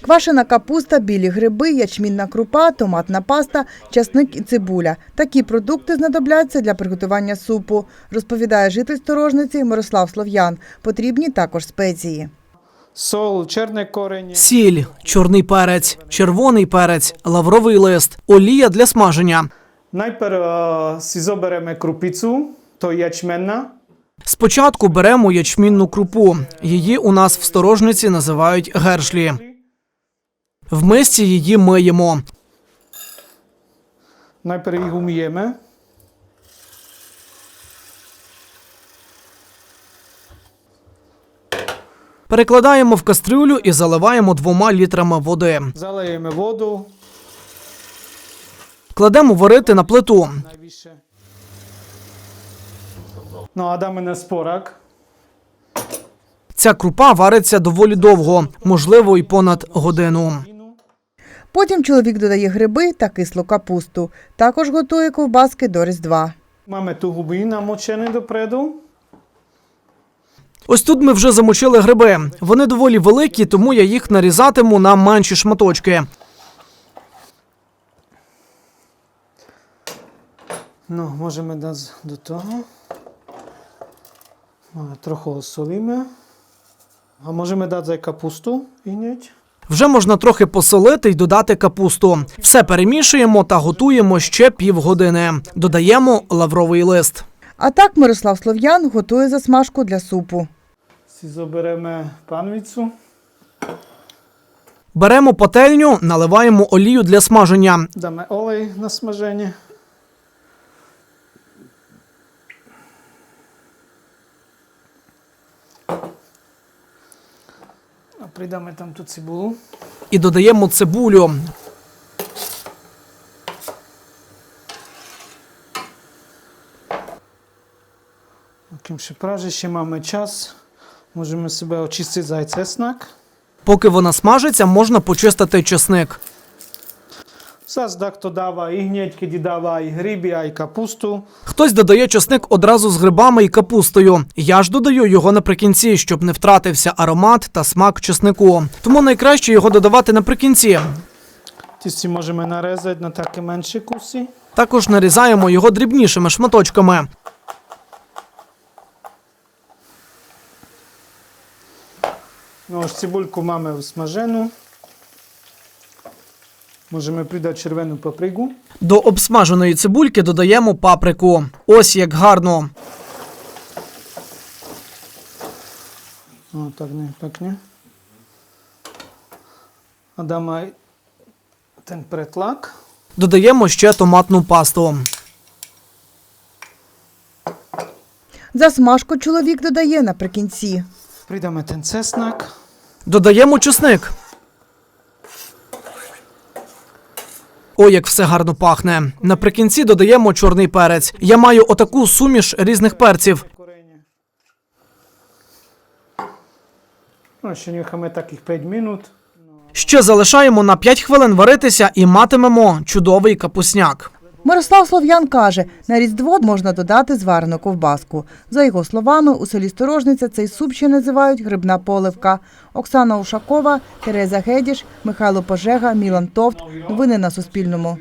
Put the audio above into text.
Квашена капуста, білі гриби, ячмінна крупа, томатна паста, часник і цибуля. Такі продукти знадобляться для приготування супу, розповідає житель сторожниці Мирослав Слов'ян. Потрібні також спеції. Сол, черне корення, Сіль, чорний перець, червоний перець, лавровий лист, олія для смаження. E, si zoberieme krupicu, ячменна. Спочатку беремо ячмінну крупу. Її у нас в сторожниці називають гершлі. В мисці її миємо. Najpierw ich umyjemy. Перекладаємо в кастрюлю і заливаємо двома літрами води. Zalejemy wodą, Кладемо варити на плиту. najwyższe. No a damy na sporak. Ця крупа вариться доволі довго, можливо, і понад годину. Потім чоловік додає гриби та кислу капусту. Також готує ковбаски до Різдва. Tu huby namoczone do. Ось тут ми вже замочили гриби. Вони доволі великі, тому я їх нарізатиму на менші шматочки. Do toho. No, trochę osolimy. A możemy dać za kapustu i nieć. Вже можна трохи посолити й додати капусту. Все перемішуємо та готуємо ще півгодини. Додаємо лавровий лист. А так Мирослав Слов'ян готує засмажку для супу. Zoberiemy panwicу. Беремо пательню, наливаємо олію для смаження. Damy olej na smażenie. Pridamy tam tu cebulę. і додаємо цибулю. Kim przypraży się mamy czas, możemy sobie oczyścić zajcesnak. Поки вона смажиться, можна почистити чесник. Зараз хто дава і гніть, коли дава і гриби, а і капусту. Хтось додає чесник одразу з грибами і капустою. Я ж додаю його наприкінці, щоб не втратився аромат та смак чеснику. Тому найкраще його додавати наприкінці. Тісті можемо нарізати на такі менші куси. Також нарізаємо його дрібнішими шматочками. No już cebulku mamy usmażoną. Możemy przydać czerwoną papryku. До обсмаженої цибульки додаємо паприку. Ось як гарно. O, tak nie, pięknie. A damy ten pretlak. Додаємо ще томатну пасту. Засмажку чоловік додає наприкінці. Przydamy ten cesnak. Додаємо чесник. Ой, як все гарно пахне. Наприкінці додаємо чорний перець. Я маю отаку суміш різних перців. Korenie. No jeszcze niech mamy takich 5 minut. Ще залишаємо на 5 хвилин варитися і матимемо чудовий капусняк. Мирослав Слов'ян каже, на Різдво можна додати зварену ковбаску. За його словами, у селі Сторожниця цей суп ще називають грибна поливка. Оксана Ушакова, Тереза Гедіш, Михайло Пожега, Мілан Товт. Новини на Суспільному.